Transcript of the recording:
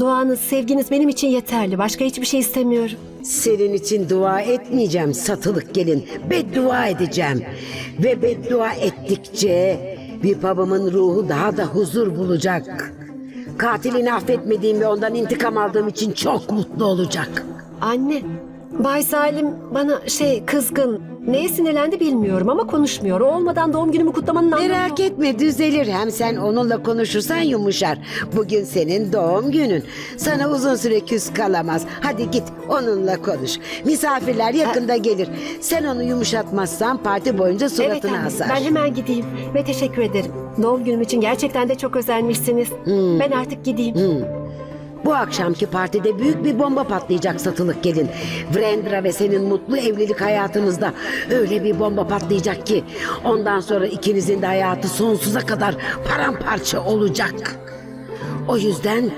Duanız, sevginiz benim için yeterli. Başka hiçbir şey istemiyorum. Senin için dua etmeyeceğim satılık gelin. Beddua edeceğim. Ve beddua ettikçe bir babamın ruhu daha da huzur bulacak. Katilini affetmediğim ve ondan intikam aldığım için çok mutlu olacak. Anne, Bay Salim bana şey kızgın. Neye sinirlendi bilmiyorum ama konuşmuyor. O olmadan doğum günümü kutlamanın anlamı Merak etme düzelir. Hem sen onunla konuşursan yumuşar. Bugün senin doğum günün. Sana uzun süre küs kalamaz. Hadi git onunla konuş. Misafirler yakında gelir. Sen onu yumuşatmazsan parti boyunca Evet suratını anne, asar. ben hemen gideyim ve teşekkür ederim. Doğum günüm için gerçekten de çok özenmişsiniz. Ben artık gideyim. Bu akşamki partide büyük bir bomba patlayacak satılık gelin. Vrendra ve senin mutlu evlilik hayatınızda öyle bir bomba patlayacak ki ondan sonra ikinizin de hayatı sonsuza kadar paramparça olacak. O yüzden